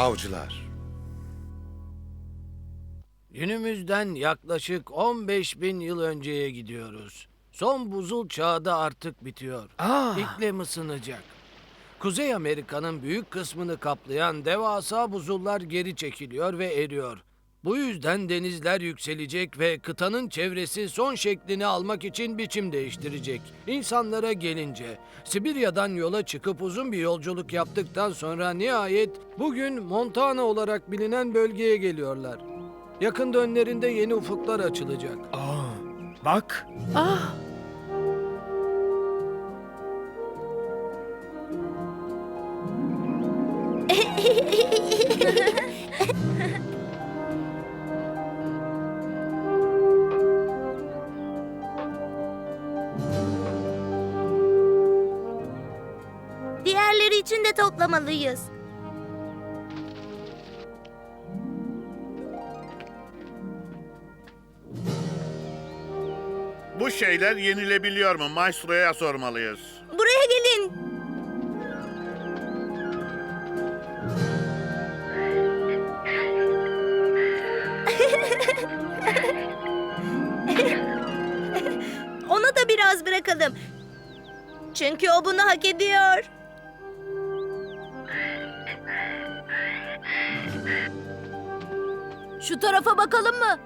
Avcılar. Günümüzden yaklaşık 15 bin yıl önceye gidiyoruz. Son buzul çağı da artık bitiyor. Aa, İklim ısınacak. Kuzey Amerika'nın büyük kısmını kaplayan devasa buzullar geri çekiliyor ve eriyor. Bu yüzden denizler yükselecek ve kıtanın çevresi son şeklini almak için biçim değiştirecek. İnsanlara gelince, Sibirya'dan yola çıkıp uzun bir yolculuk yaptıktan sonra nihayet bugün Montana olarak bilinen bölgeye geliyorlar. Yakında önlerinde yeni ufuklar açılacak. aa, bak. Ah, toplamalıyız. Bu şeyler yenilebiliyor mu? Maestro'ya sormalıyız. Buraya gelin. Ona da biraz bırakalım. Çünkü o bunu hak ediyor. Şu tarafa bakalım mı?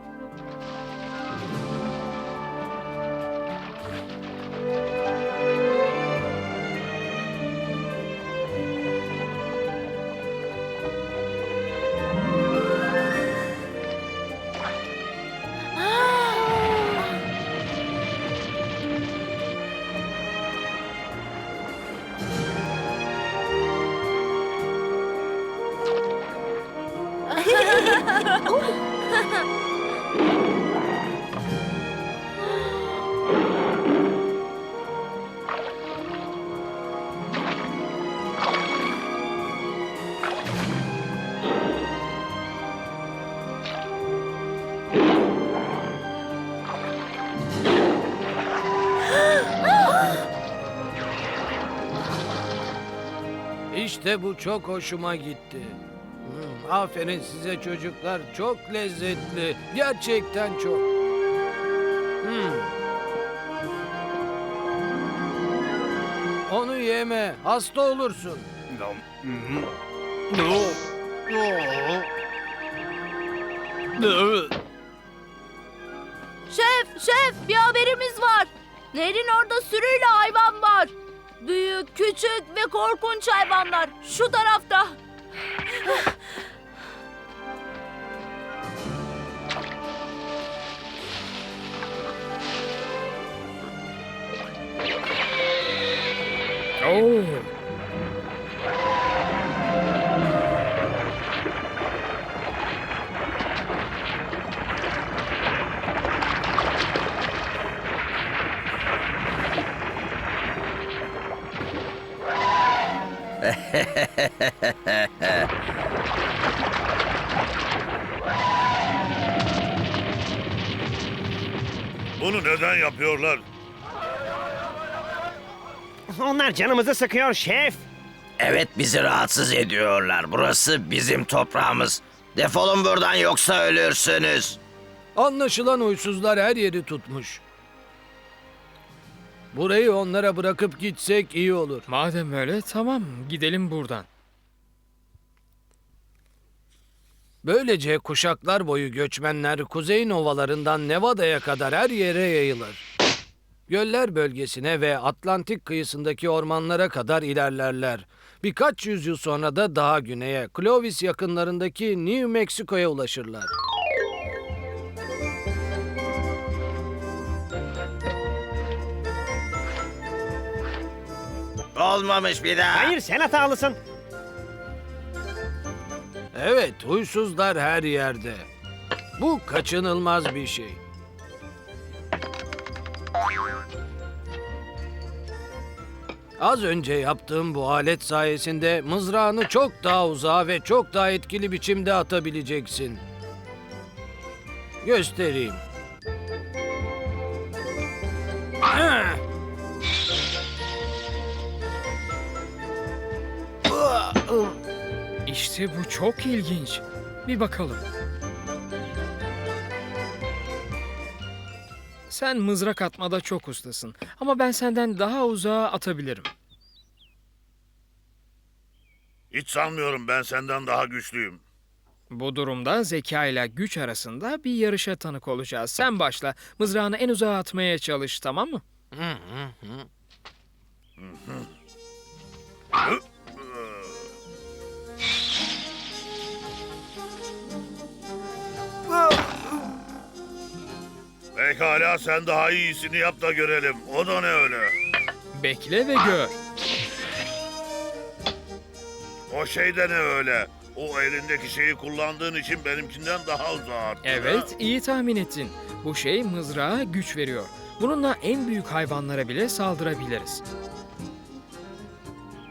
İşte bu çok hoşuma gitti. Hmm, aferin size çocuklar. Çok lezzetli. Gerçekten çok. Hmm. Onu yeme. Hasta olursun. Şef, şef bir haberimiz var. Nehrin orada sürüyle hayvan. Büyük, küçük ve korkunç hayvanlar. Şu tarafta. Canımızı sıkıyor şef. Evet bizi rahatsız ediyorlar. Burası bizim toprağımız. Defolun buradan yoksa ölürsünüz. Anlaşılan huysuzlar her yeri tutmuş. Burayı onlara bırakıp gitsek iyi olur. Madem öyle tamam gidelim buradan. Böylece kuşaklar boyu göçmenler kuzeyin ovalarından Nevada'ya kadar her yere yayılır. Göller bölgesine ve Atlantik kıyısındaki ormanlara kadar ilerlerler. Birkaç yüzyıl sonra da daha güneye, Clovis yakınlarındaki New Mexico'ya ulaşırlar. Olmamış bir daha. Hayır sen hatalısın. Evet, huysuzlar her yerde. Bu kaçınılmaz bir şey. Az önce yaptığım bu alet sayesinde mızrağını çok daha uzağa ve çok daha etkili biçimde atabileceksin. Göstereyim. İşte bu çok ilginç. Bir bakalım. Sen mızrak atmada çok ustasın ama ben senden daha uzağa atabilirim. Hiç sanmıyorum ben senden daha güçlüyüm. Bu durumda zeka ile güç arasında bir yarışa tanık olacağız. Sen başla. Mızrağını en uzağa atmaya çalış, tamam mı? Pekala sen daha iyisini yap da görelim. O da ne öyle? Bekle ve gör. O şey de ne öyle? O elindeki şeyi kullandığın için benimkinden daha uzağa attın. Evet, iyi tahmin ettin. Bu şey mızrağa güç veriyor. Bununla en büyük hayvanlara bile saldırabiliriz.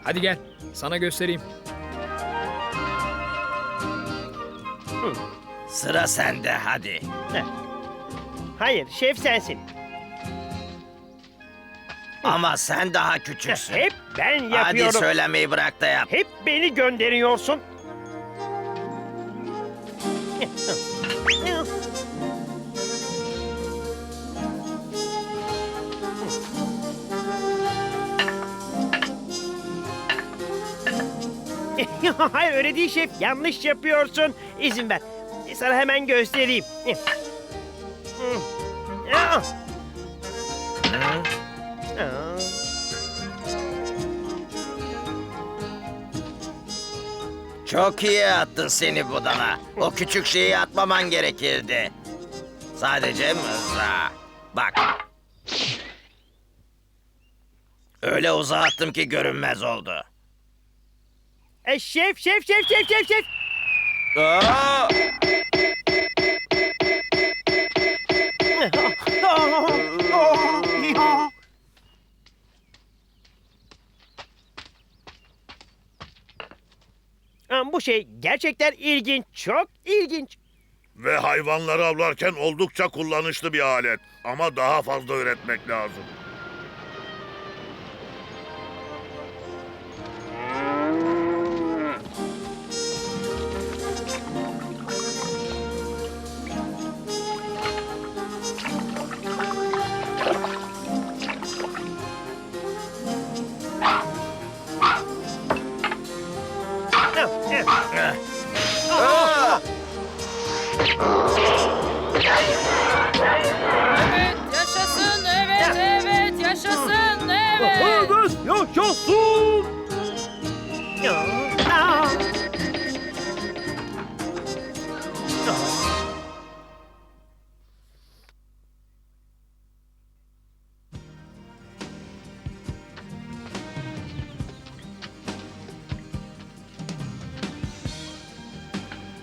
Hadi gel, sana göstereyim. Sıra sende hadi. Hayır şef sensin. Ama sen daha küçüksün. Hep ben Hadi yapıyorum. söylemeyi bırak da yap. Hep beni gönderiyorsun. Hayır öyle değil şef. Yanlış yapıyorsun. İzin ver. Sana hemen göstereyim. Ah. Çok iyi attın seni budala. O küçük şeyi atmaman gerekirdi. Sadece mızrağı. Bak. Öyle uzağa attım ki görünmez oldu. E, şef, şef, şef, şef, şef, şef. Aa! Şey gerçekten ilginç, çok ilginç. Ve hayvanları avlarken oldukça kullanışlı bir alet. Ama daha fazla üretmek lazım.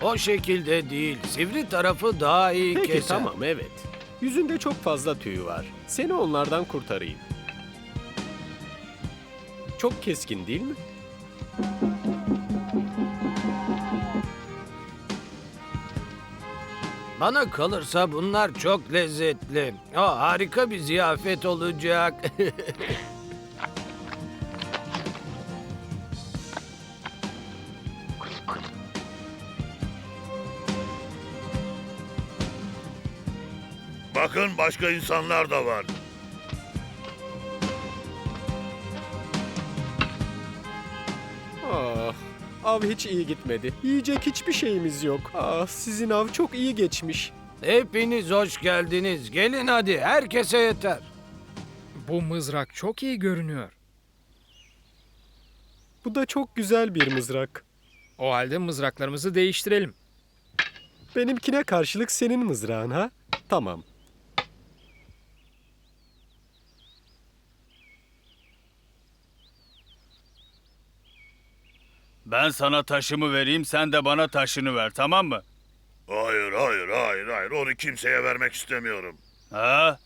O şekilde değil. Sivri tarafı daha iyi Peki keser. tamam evet. Yüzünde çok fazla tüy var. Seni onlardan kurtarayım. Çok keskin değil mi? Bana kalırsa bunlar çok lezzetli. O harika bir ziyafet olacak. Bakın başka insanlar da var. Av hiç iyi gitmedi. Yiyecek hiçbir şeyimiz yok. Ah, sizin av çok iyi geçmiş. Hepiniz hoş geldiniz. Gelin hadi herkese yeter. Bu mızrak çok iyi görünüyor. Bu da çok güzel bir mızrak. O halde mızraklarımızı değiştirelim. Benimkine karşılık senin mızrağın ha? Tamam. Ben sana taşımı vereyim, sen de bana taşını ver, tamam mı? Hayır, hayır, hayır, hayır. Onu kimseye vermek istemiyorum. Ha?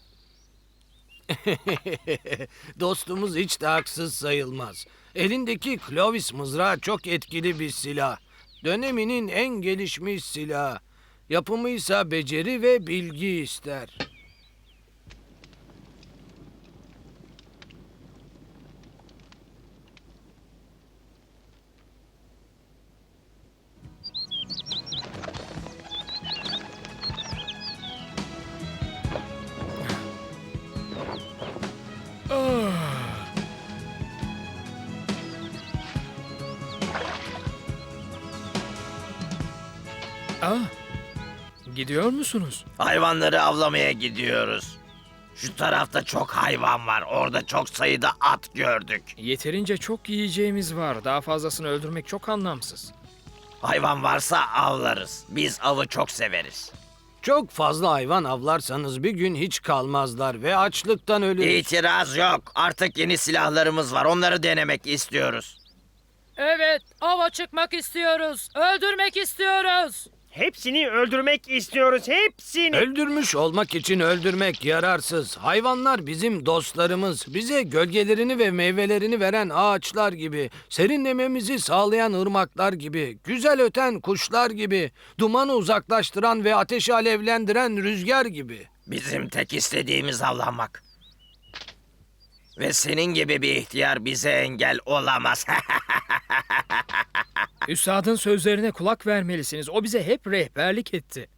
Dostumuz hiç de haksız sayılmaz. Elindeki Clovis mızrağı çok etkili bir silah. Döneminin en gelişmiş silahı. Yapımı ise beceri ve bilgi ister. Aa, gidiyor musunuz? Hayvanları avlamaya gidiyoruz. Şu tarafta çok hayvan var. Orada çok sayıda at gördük. Yeterince çok yiyeceğimiz var. Daha fazlasını öldürmek çok anlamsız. Hayvan varsa avlarız. Biz avı çok severiz. Çok fazla hayvan avlarsanız bir gün hiç kalmazlar ve açlıktan ölür. İtiraz yok. Artık yeni silahlarımız var. Onları denemek istiyoruz. Evet, ava çıkmak istiyoruz. Öldürmek istiyoruz. Hepsini öldürmek istiyoruz. Hepsini. Öldürmüş olmak için öldürmek yararsız. Hayvanlar bizim dostlarımız. Bize gölgelerini ve meyvelerini veren ağaçlar gibi, serinlememizi sağlayan ırmaklar gibi, güzel öten kuşlar gibi, dumanı uzaklaştıran ve ateşi alevlendiren rüzgar gibi. Bizim tek istediğimiz avlanmak. Ve senin gibi bir ihtiyar bize engel olamaz. Üstadın sözlerine kulak vermelisiniz. O bize hep rehberlik etti.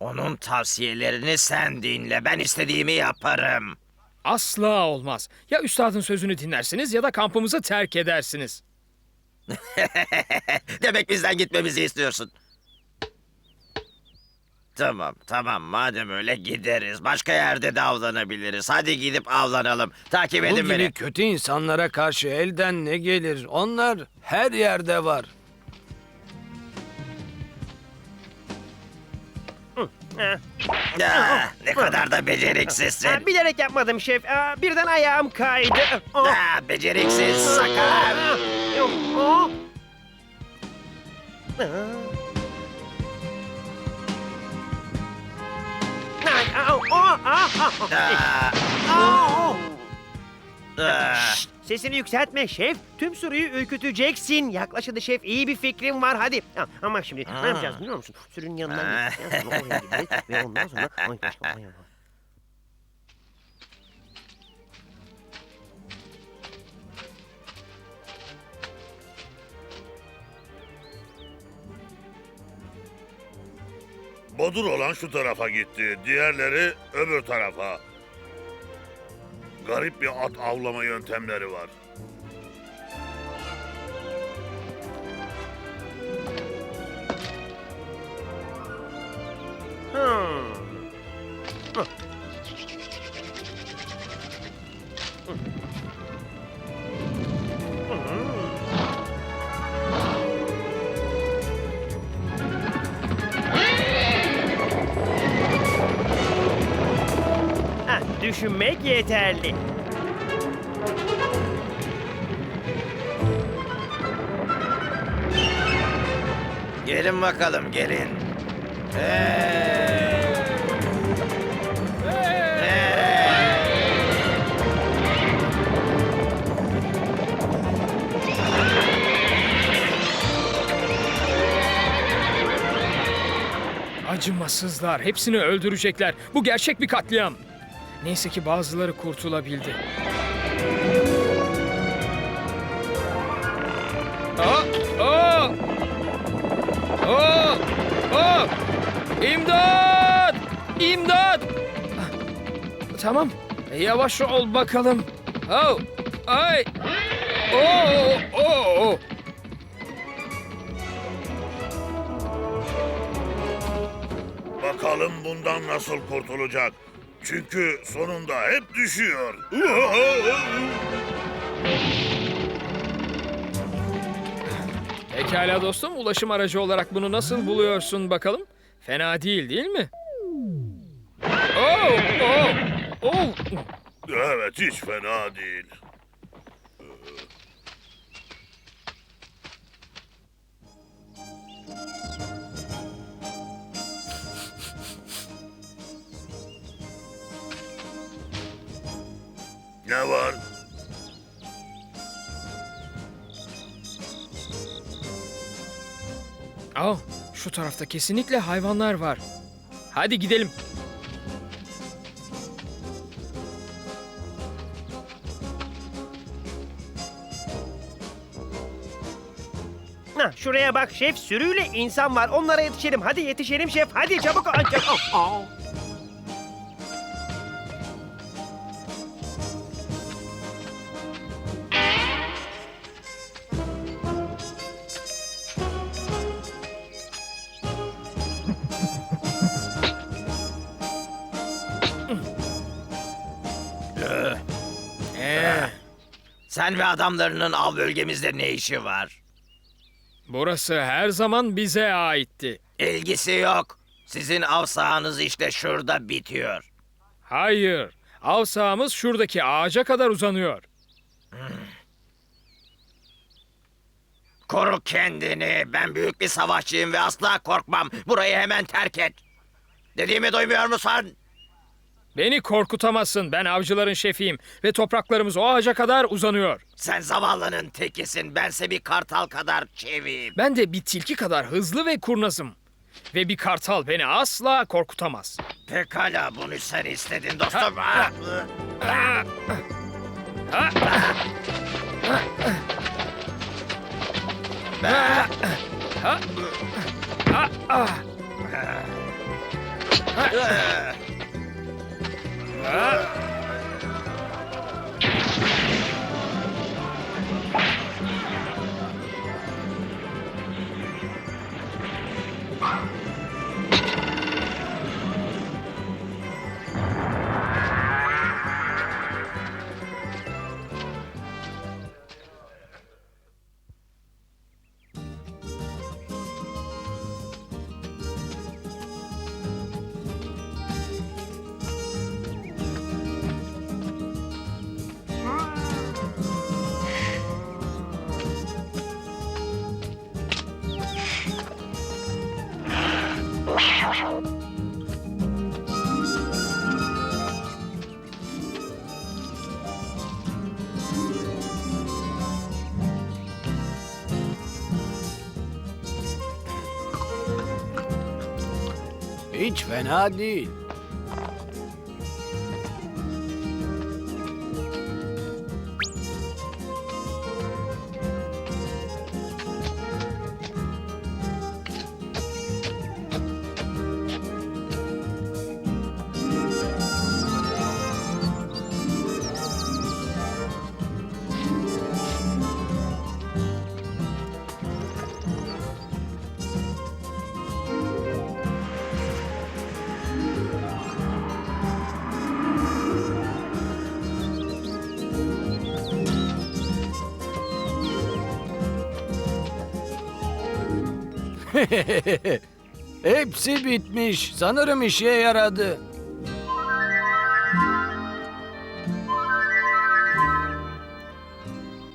Onun tavsiyelerini sen dinle. Ben istediğimi yaparım. Asla olmaz. Ya üstadın sözünü dinlersiniz ya da kampımızı terk edersiniz. Demek bizden gitmemizi istiyorsun. Tamam, tamam. Madem öyle gideriz. Başka yerde de avlanabiliriz. Hadi gidip avlanalım. Takip Bu edin gibi beni. kötü insanlara karşı elden ne gelir? Onlar her yerde var. Ah, ne kadar da beceriksizsin. bilerek yapmadım şef. Aa, birden ayağım kaydı. Aa, Ah, beceriksiz sakar. yok. Ah, Aa. Şşt, Sesini yükseltme şef. Tüm sürüyü ürküteceksin. Yaklaş hadi şef. İyi bir fikrim var hadi. Ha, ama şimdi ne yapacağız biliyor musun? Sürünün yanından gideceğiz. Sonra oraya gideceğiz. Ve ondan sonra... Ay, ay, ay, ay. Bodur olan şu tarafa gitti. Diğerleri öbür tarafa. Garip bir at avlama yöntemleri var. Yeterli. Gelin bakalım gelin. Hey! Hey! Acımasızlar. Hepsini öldürecekler. Bu gerçek bir katliam. Neyse ki bazıları kurtulabildi. Aa! Aa! Aa! Aa! İmdat! İmdat! Tamam. Yavaş ol bakalım. Oh! Ay! Oo! Oo! Bakalım bundan nasıl kurtulacak. Çünkü sonunda hep düşüyor. Pekala dostum, ulaşım aracı olarak bunu nasıl buluyorsun bakalım? Fena değil, değil mi? Oh, oh, oh. evet hiç fena değil. Ne var? Oh, şu tarafta kesinlikle hayvanlar var. Hadi gidelim. Ha, şuraya bak şef sürüyle insan var. Onlara yetişelim. Hadi yetişelim şef. Hadi çabuk. Ay, ay, aa, Sen ve adamlarının av bölgemizde ne işi var? Burası her zaman bize aitti. İlgisi yok. Sizin av sahanız işte şurada bitiyor. Hayır. Av sahamız şuradaki ağaca kadar uzanıyor. Koru kendini. Ben büyük bir savaşçıyım ve asla korkmam. Burayı hemen terk et. Dediğimi duymuyor musun? Beni korkutamazsın. Ben avcıların şefiyim ve topraklarımız o ağaca kadar uzanıyor. Sen zavallının tekisin. Bense bir kartal kadar çeviyim. Ben de bir tilki kadar hızlı ve kurnazım. Ve bir kartal beni asla korkutamaz. Pekala bunu sen istedin dostum. Ah! Hiç fena değil. Hepsi bitmiş. Sanırım işe yaradı.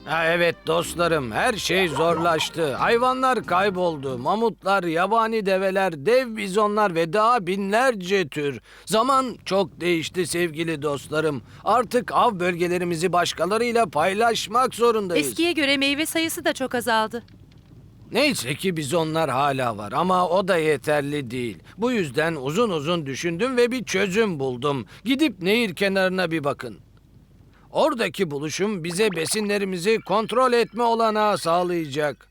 Ha evet dostlarım her şey zorlaştı. Hayvanlar kayboldu. Mamutlar, yabani develer, dev bizonlar ve daha binlerce tür. Zaman çok değişti sevgili dostlarım. Artık av bölgelerimizi başkalarıyla paylaşmak zorundayız. Eskiye göre meyve sayısı da çok azaldı. Neyse ki bizonlar hala var ama o da yeterli değil. Bu yüzden uzun uzun düşündüm ve bir çözüm buldum. Gidip nehir kenarına bir bakın. Oradaki buluşum bize besinlerimizi kontrol etme olanağı sağlayacak.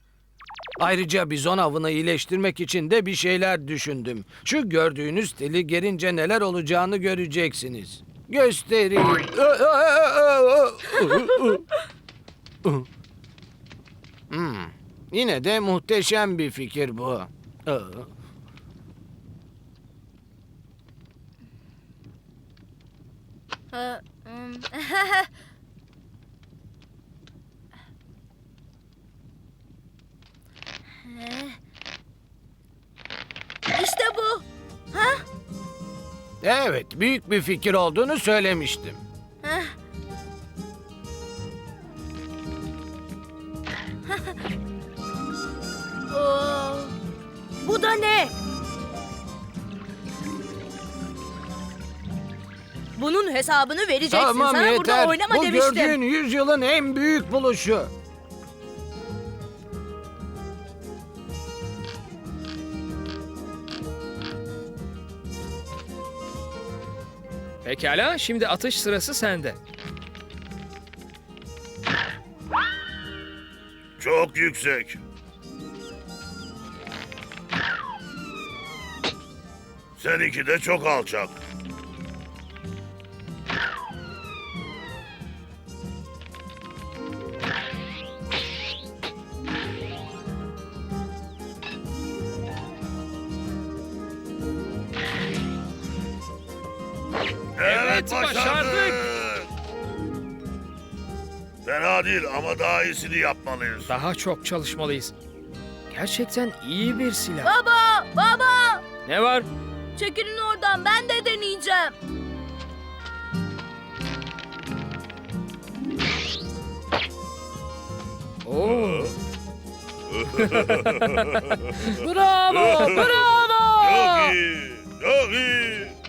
Ayrıca bizon avını iyileştirmek için de bir şeyler düşündüm. Şu gördüğünüz teli gerince neler olacağını göreceksiniz. Göstereyim. Hmm. Yine de muhteşem bir fikir bu. Ee, ım, İşte bu. Evet, büyük bir fikir olduğunu söylemiştim. Hesabını vereceksin. Tamam Sana yeter. burada oynama Bu demiştim. gördüğün yüzyılın en büyük buluşu. Pekala, şimdi atış sırası sende. Çok yüksek. Seninki de çok alçak. Ama daha iyisini yapmalıyız. Daha çok çalışmalıyız. Gerçekten iyi bir silah. Baba, baba! Ne var? Çekilin oradan ben de deneyeceğim. Oo. Bravo, bravo. Çok iyi, çok iyi.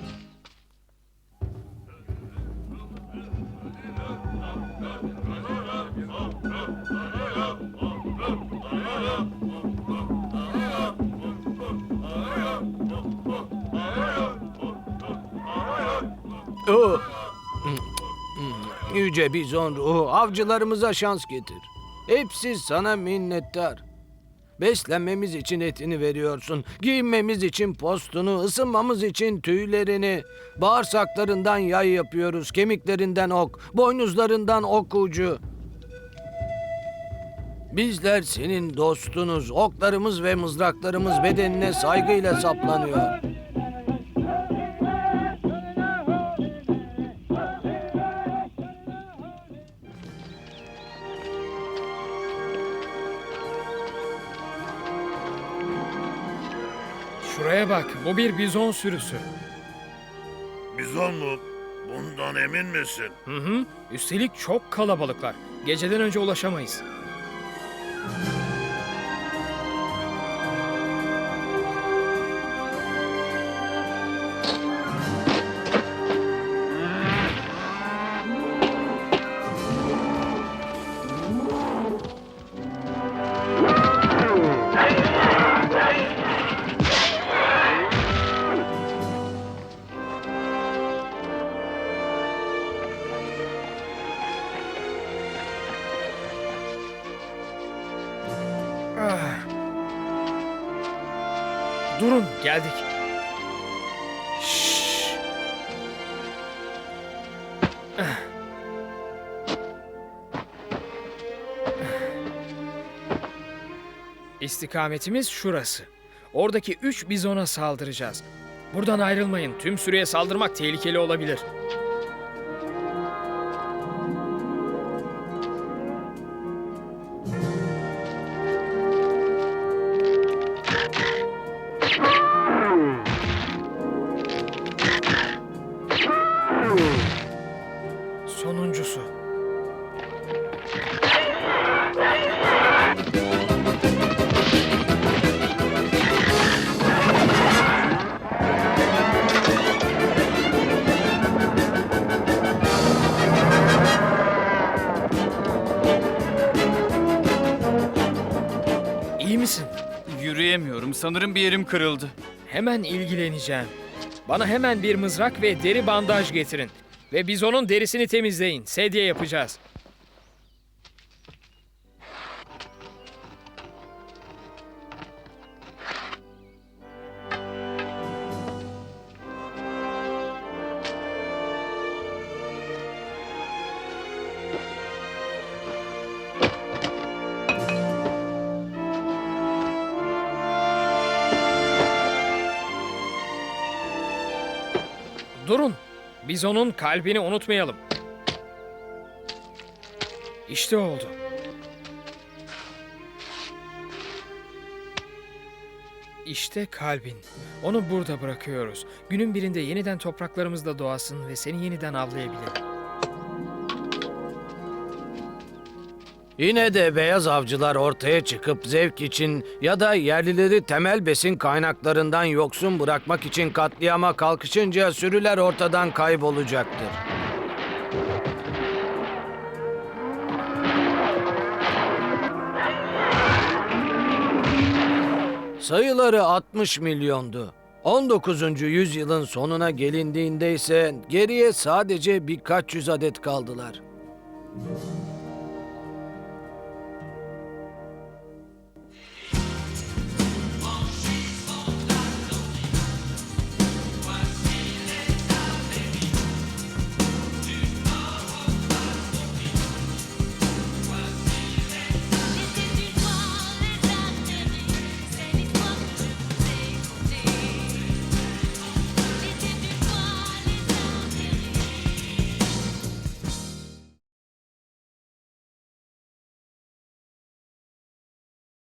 Yüce bizon ruhu avcılarımıza şans getir. Hepsi sana minnettar. Beslenmemiz için etini veriyorsun. Giyinmemiz için postunu, ısınmamız için tüylerini. Bağırsaklarından yay yapıyoruz, kemiklerinden ok, boynuzlarından ok ucu. Bizler senin dostunuz. Oklarımız ve mızraklarımız bedenine saygıyla saplanıyor. Bak. Bu bir bizon sürüsü. Bizon mu? Bundan emin misin? Hı hı. Üstelik çok kalabalıklar. Geceden önce ulaşamayız. Geldik. Şşş. İstikametimiz şurası. Oradaki üç bizona saldıracağız. Buradan ayrılmayın. Tüm sürüye saldırmak tehlikeli olabilir. Sanırım bir yerim kırıldı. Hemen ilgileneceğim. Bana hemen bir mızrak ve deri bandaj getirin. Ve bizonun derisini temizleyin. Sedye yapacağız. Durun. Bizonun kalbini unutmayalım. İşte oldu. İşte kalbin. Onu burada bırakıyoruz. Günün birinde yeniden topraklarımızda doğasın ve seni yeniden avlayabilirim. Yine de beyaz avcılar ortaya çıkıp zevk için ya da yerlileri temel besin kaynaklarından yoksun bırakmak için katliama kalkışınca sürüler ortadan kaybolacaktır. Sayıları 60 milyondu. 19. yüzyılın sonuna gelindiğinde ise geriye sadece birkaç yüz adet kaldılar.